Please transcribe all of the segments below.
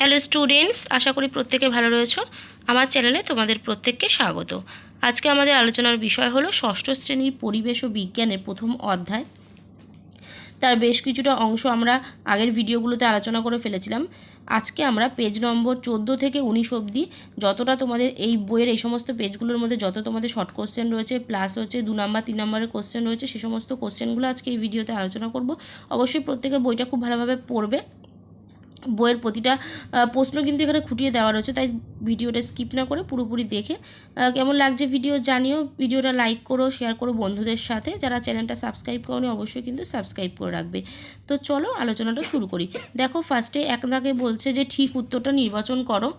Hello students আশা করি প্রত্যেকে ভালো রয়েছো। আমার চ্যানেলে তোমাদের প্রত্যেককে স্বাগত। আজকে আমাদের আলোচনার বিষয় হলো ষষ্ঠ শ্রেণির পরিবেশ ও বিজ্ঞানের প্রথম অধ্যায়। তার বেশ কিছুটা অংশ আমরা আগের ভিডিওগুলোতে আলোচনা করে ফেলেছিলাম। আজকে আমরা পেজ নম্বর চোদ্দ থেকে উনিশ অবধি যতটা তোমাদের এই বইয়ের এই সমস্ত পেজগুলোর মধ্যে যত তোমাদের শর্ট কোশ্চেন রয়েছে প্লাস হচ্ছে দু নাম্বার তিন নম্বরের কোশ্চেন রয়েছে, সে সমস্ত কোশ্চেনগুলো আজকে এই ভিডিওতে আলোচনা করব। অবশ্যই প্রত্যেকে বইটা খুব ভালোভাবে পড়বে। বইয়ের প্রতিটা প্রশ্ন কিন্তু এখানে খুঁটিয়ে দেওয়া রয়েছে, তাই ভিডিওটা স্কিপ না করে পুরোপুরি দেখে কেমন লাগছে ভিডিও জানিও, ভিডিওটা লাইক করো শেয়ার করো বন্ধুদের সাথে, যারা চ্যানেলটা সাবস্ক্রাইব করোনি অবশ্যই কিন্তু সাবস্ক্রাইব করে রাখবে। তো চলো আলোচনাটা শুরু করি। দেখো ফার্স্টে এক দাগে বলছে যে, ঠিক উত্তরটা নির্বাচন করো।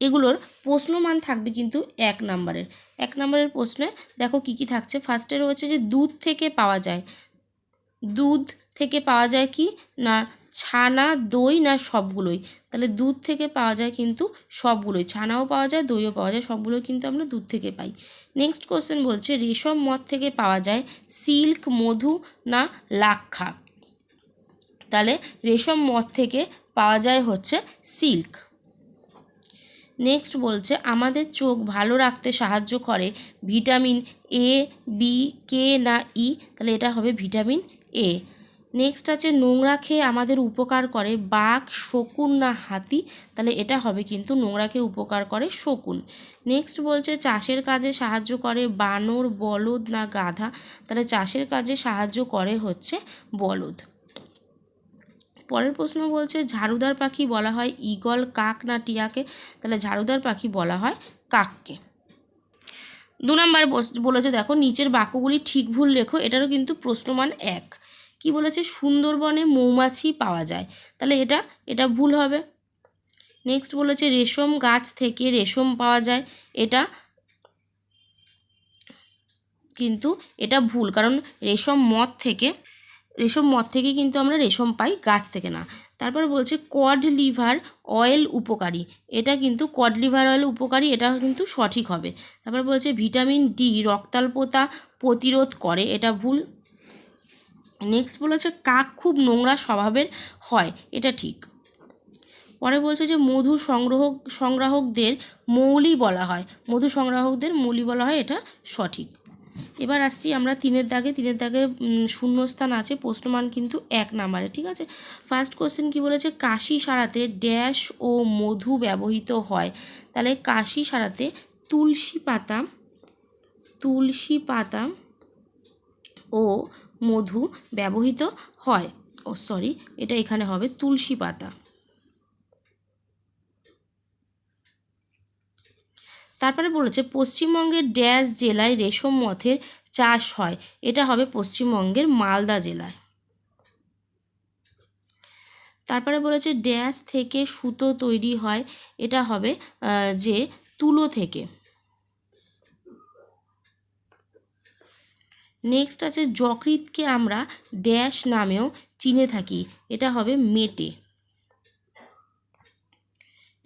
এগুলোর প্রশ্নমান থাকবে কিন্তু এক নম্বরের। এক নম্বরের প্রশ্নে দেখো কি কি থাকছে। ফার্স্টে রয়েছে যে, দুধ থেকে পাওয়া যায়। দুধ থেকে পাওয়া যায় কি? না ছানা, দই না সবগুলোই। তাহলে দুধ থেকে পাওয়া যায় কিন্তু সবগুলোই। ছানাও পাওয়া যায়, দইও পাওয়া যায়, সবগুলোই কিন্তু আমরা দুধ থেকে পাই। নেক্সট কোশ্চেন বলছে, রেশম মদ থেকে পাওয়া যায় সিল্ক, মধু না লাক্ষা? তাহলে রেশম মদ থেকে পাওয়া যায় হচ্ছে সিল্ক। নেক্সট বলছে, আমাদের চোখ ভালো রাখতে সাহায্য করে ভিটামিন এ বি কে না ই তাহলে এটা হবে ভিটামিন এ নেক্সট আছে নোংরা খেয়ে আমাদের উপকার করে বাঘ, শকুন না হাতি। তাহলে এটা হবে কিন্তু নোংরা খেয়ে উপকার করে শকুন। নেক্সট বলছে চাষের কাজে সাহায্য করে বানর, বলদ না গাধা। তাহলে চাষের কাজে সাহায্য করে হচ্ছে বলদ। পরের প্রশ্ন বলছে ঝাড়ুদার পাখি বলা হয় ঈগল, কাক না টিয়াকে? তাহলে ঝাড়ুদার পাখি বলা হয় কাককে। দু নম্বর বলেছে দেখো, নিচের বাক্যগুলি ঠিক ভুল লেখো, এটারও কিন্তু প্রশ্নমান এক। কি বলেছে? সুন্দরবনে মৌমাছি পাওয়া যায়। তাহলে এটা এটা ভুল হবে। নেক্সট বলেছে রেশম গাছ থেকে রেশম পাওয়া যায়। এটা কিন্তু এটা ভুল, কারণ রেশম মদ থেকে, রেশম মদ থেকে কিন্তু আমরা রেশম পাই, গাছ থেকে না। তারপর বলছে কড লিভার অয়েল উপকারী। এটা কিন্তু কড লিভার অয়েল উপকারী, এটা কিন্তু সঠিক হবে। তারপর বলছে ভিটামিন ডি রক্তাল্পতা প্রতিরোধ করে, এটা ভুল। নেক্সট বলেছে, কাক খুব নোংরা স্বভাবের হয়। এটা ঠিক। পরে বলছে যে, মধু সংগ্রহ, সংগ্রাহকদের মৌলি বলা হয়। মধু সংগ্রাহকদের মৌলি বলা হয়, এটা সঠিক। এবার আসছি আমরা তিনের দাগে। তিনের দাগে শূন্যস্থান আছে, প্রশ্নমান কিন্তু এক নাম্বারে, ঠিক আছে? ফার্স্ট কোশ্চেন কি বলেছে? কাশি সারাতে ড্যাশ ও মধু ব্যবহৃত হয়। তাহলে কাশি সারাতে তুলসী পাতা তুলসী পাতা ও মধু ব্যবহৃত হয়। ও সরি এটা এখানে হবে তুলসী পাতা। তারপরে বলেছে, পশ্চিমবঙ্গের ড্যাশ জেলায় রেশম মথের চাষ হয়। এটা হবে পশ্চিমবঙ্গের মালদা জেলায়। তারপরে বলেছে, ড্যাশ থেকে সুতো তৈরি হয়। এটা হবে যে তুলো থেকে। নেক্সট আছে যকৃতকে আমরা ড্যাশ নামেও চিনে থাকি। এটা হবে মেটে।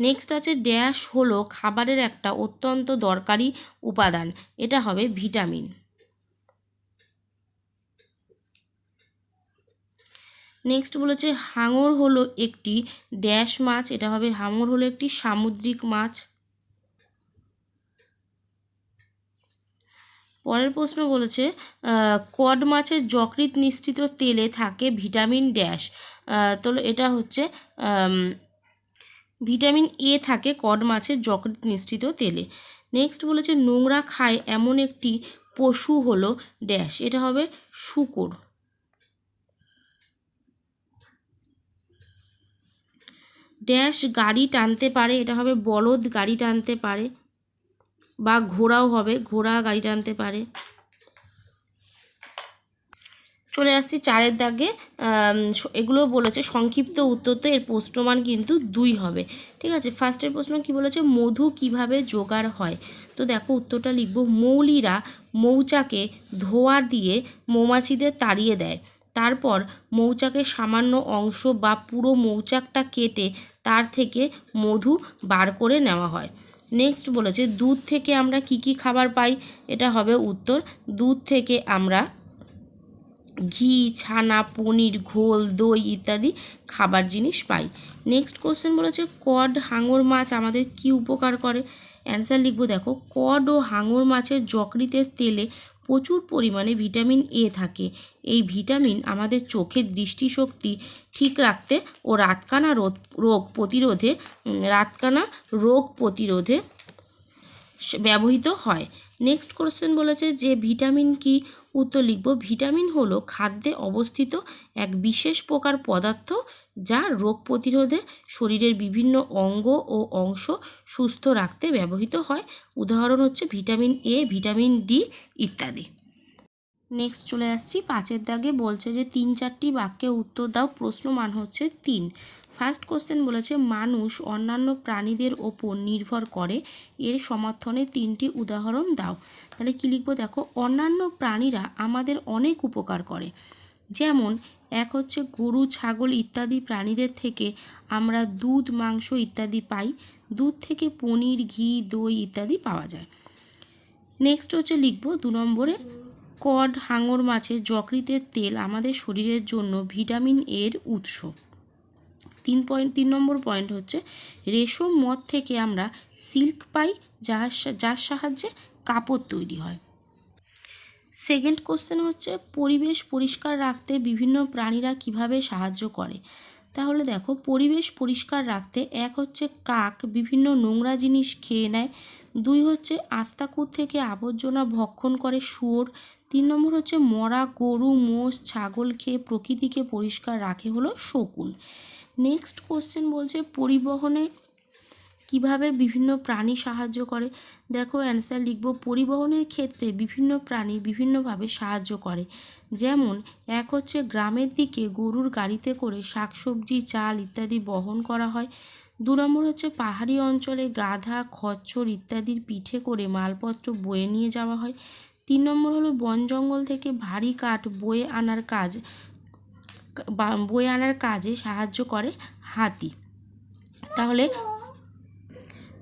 নেক্সট আছে ড্যাশ হলো খাবারের একটা অত্যন্ত দরকারি উপাদান। এটা হবে ভিটামিন নেক্সট বলেছে হাঙর হলো একটি ড্যাশ মাছ। এটা হবে হাঙর হলো একটি সামুদ্রিক মাছ। পরের প্রশ্ন বলেছে কড মাছের যকৃৎ নিঃসৃত তেলে থাকে ভিটামিন ড্যাশ। তো এটা হচ্ছে ভিটামিন এ থাকে কড মাছের যকৃৎ নিঃসৃত তেলে। নেক্সট বলেছে, নোংরা খায় এমন একটি পশু হলো ড্যাশ। এটা হবে শুকর। ড্যাশ গাড়ি টানতে পারে, এটা হবে বলদ গাড়ি টানতে পারে। বা ঘোড়াও হবে, ঘোড়া গাড়ি টানতে পারে। চলে আসছি চারের দাগে। এগুলো বলেছে সংক্ষিপ্ত উত্তর তো এর প্রশ্নমান কিন্তু দুই হবে। ঠিক আছে ফার্স্টের প্রশ্ন কি বলেছে? মধু কীভাবে জোগাড় হয়? তো দেখো উত্তরটা লিখব। মৌলিরা মৌচাকে ধোয়া দিয়ে মৌমাছিদের তাড়িয়ে দেয়। তারপর মৌচাকের সামান্য অংশ বা পুরো মৌচাকটা কেটে তার থেকে মধু বার করে নেওয়া হয়। নেক্সট বলেছে, দুধ থেকে আমরা কি কি খাবার পাই? এটা হবে উত্তর, দুধ থেকে আমরা ঘি, ছানা, পনির, ঘোল, দই ইত্যাদি খাবার জিনিস পাই। নেক্সট কোশ্চেন বলেছে, কড হাঙর মাছ আমাদের কি উপকার করে? অ্যান্সার লিখব, দেখো, কড ও হাঙর মাছের যকৃতের তেলে প্রচুর পরিমাণে ভিটামিন এ থাকে। এই ভিটামিন আমাদের চোখের দৃষ্টিশক্তি ঠিক রাখতে ও রাতকানা রোগ রোগ প্রতিরোধে রাতকানা রোগ প্রতিরোধে ব্যবহৃত হয়। নেক্সট কোশ্চেন বলেছে যে, ভিটামিন কি উত্তর লিখব, ভিটামিন হলো খাদ্যে অবস্থিত এক বিশেষ প্রকার পদার্থ যা রোগ প্রতিরোধে শরীরের বিভিন্ন অঙ্গ ও অংশ সুস্থ রাখতে ব্যবহৃত হয়। উদাহরণ হচ্ছে ভিটামিন এ ভিটামিন ডি ইত্যাদি। নেক্সট চলে আসছি, পাঁচের দাগে বলছে যে, তিন চারটি বাক্যে উত্তর দাও, প্রশ্ন মান হচ্ছে তিন। ফার্স্ট কোশ্চেন বলেছে, মানুষ অন্যান্য প্রাণীদের ওপর নির্ভর করে। এর সমর্থনে তিনটি উদাহরণ দাও। তাহলে কী লিখব দেখো, অন্যান্য প্রাণীরা আমাদের অনেক উপকার করে। যেমন, এক হচ্ছে গরু, ছাগল ইত্যাদি প্রাণীদের থেকে আমরা দুধ, মাংস ইত্যাদি পাই। দুধ থেকে পনির, ঘি, দই ইত্যাদি পাওয়া যায়। নেক্সট হচ্ছে লিখব দু নম্বরে, কড, হাঙর মাছের যকৃতের তেল আমাদের শরীরের জন্য ভিটামিন এর উৎস। তিন পয়েন্ট তিন নম্বর পয়েন্ট হচ্ছে রেশম মদ থেকে আমরা সিল্ক পাই, যার যার সাহায্যে কাপড় তৈরি হয়। সেকেন্ড কোশ্চেন হচ্ছে, পরিবেশ পরিষ্কার রাখতে বিভিন্ন প্রাণীরা কীভাবে সাহায্য করে? তাহলে দেখো পরিবেশ পরিষ্কার রাখতে এক হচ্ছে কাক, বিভিন্ন নোংরা জিনিস খেয়ে নেয়। দুই হচ্ছে আস্তাকুর থেকে আবর্জনা ভক্ষণ করে শুয়োর। তিন নম্বর হচ্ছে মরা গরু, মোষ, ছাগল খেয়ে প্রকৃতিকে পরিষ্কার রাখে হলো শকুন। নেক্সট কোশ্চেন বলছে পরিবহনে কীভাবে বিভিন্ন প্রাণী সাহায্য করে? দেখো অ্যান্সার লিখব, পরিবহনের ক্ষেত্রে বিভিন্ন প্রাণী বিভিন্নভাবে সাহায্য করে। যেমন, এক হচ্ছে গ্রামের দিকে গরুর গাড়িতে করে শাকসবজি, চাল ইত্যাদি বহন করা হয়। দু নম্বর হচ্ছে পাহাড়ি অঞ্চলে গাধা, খচ্চর ইত্যাদির পিঠে করে মালপত্র বয়ে নিয়ে যাওয়া হয়। তিন নম্বর হলো বন জঙ্গল থেকে ভারী কাঠ বয়ে আনার কাজ বয়ে আনার কাজে সাহায্য করে হাতি। তাহলে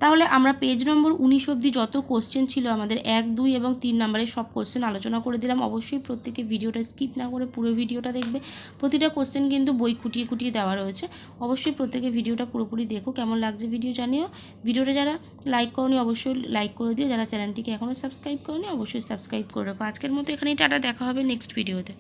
তাহলে আমরা পেজ নম্বর উনিশ অবধি যত কোশ্চেন ছিল আমাদের এক, দুই এবং তিন নম্বরের সব কোশ্চেন আলোচনা করে দিলাম। অবশ্যই প্রত্যেকে ভিডিওটা স্কিপ না করে পুরো ভিডিওটা দেখবে। প্রতিটা কোশ্চেন কিন্তু বই খুঁটিয়ে খুঁটিয়ে দেওয়া রয়েছে। অবশ্যই প্রত্যেকে ভিডিওটা পুরোপুরি দেখো, কেমন লাগছে ভিডিও জানিও। ভিডিওটা যারা লাইক করনি অবশ্যই লাইক করে দিও। যারা চ্যানেলটিকে এখনও সাবস্ক্রাইব করনি, অবশ্যই সাবস্ক্রাইব করে রাখো। আজকের মতো এখানেই টাটা, দেখা হবে নেক্সট ভিডিওতে